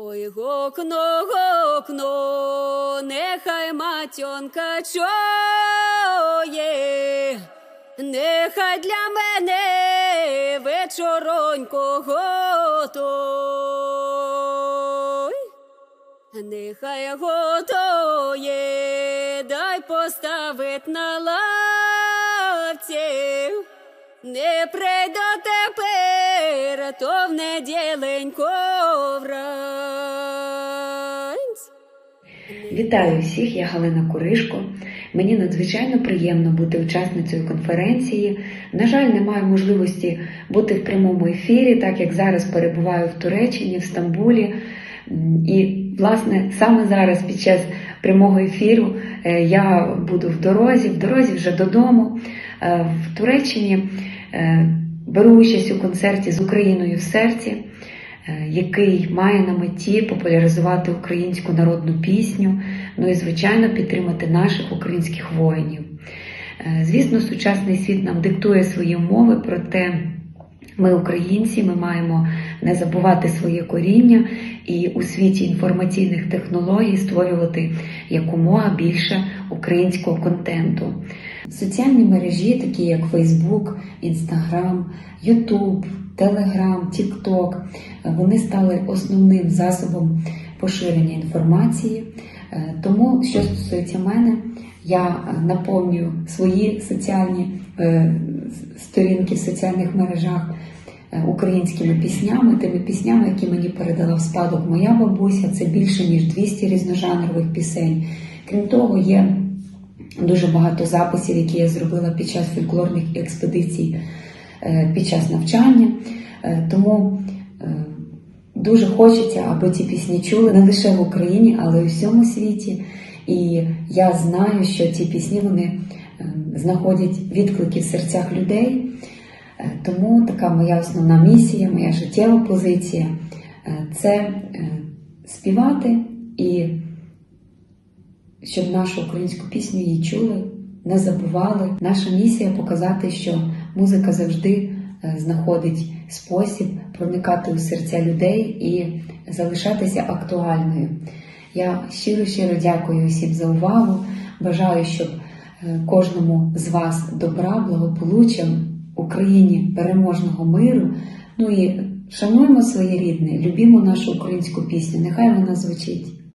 Ой, гокно, гокно, нехай матьонка чує, нехай для мене вечоронько готуй. Нехай готує, дай поставить на лавці. Не прийду тепер, то в неділенько Вітаю всіх, я Галина Куришко. Мені надзвичайно приємно бути учасницею конференції. На жаль, не маю можливості бути в прямому ефірі, так як зараз перебуваю в Туреччині, в Стамбулі. І, власне, саме зараз, під час прямого ефіру, е, я буду в дорозі, в дорозі вже додому. Е, В Туреччині е, беру участь у концерті з Україною в серці який має на меті популяризувати українську народну пісню, ну і, звичайно, підтримати наших українських воїнів. Е, Звісно, сучасний світ нам диктує свої умови, проте ми, українці, ми маємо не забувати своє коріння і у світі інформаційних технологій створювати якомога більше українського контенту. Соціальні мережі, такі як Facebook, Instagram, YouTube, Telegram, TikTok, вони стали основним засобом поширення інформації. Е, Тому, що стосується мене, я е, наповнюю свої соціальні е, сторінки в соціальних мережах е, українськими піснями, тими піснями, які мені передала в спадок моя бабуся. Це більше ніж 200 різножанрових пісень. Крім того, є дуже багато записів, які я зробила під час фольклорних експедицій е, під час навчання. Е, Тому е, дуже хочеться, аби ці пісні чули не лише в Україні, але й у всьому світі. І я знаю, що ці пісні вони знаходять відклики в серцях людей. Тому така моя основна місія, моя життєва позиція це співати і щоб нашу українську пісню її чули, не забували. Наша місія показати, що музика завжди е, знаходить спосіб проникати у серця людей і залишатися актуальною. Я щиро щиро дякую всім за увагу. Бажаю, щоб е, кожному з вас добра, благополуччя, Україні переможного миру. Ну і шануємо своє рідне, любімо нашу українську пісню. Нехай вона звучить.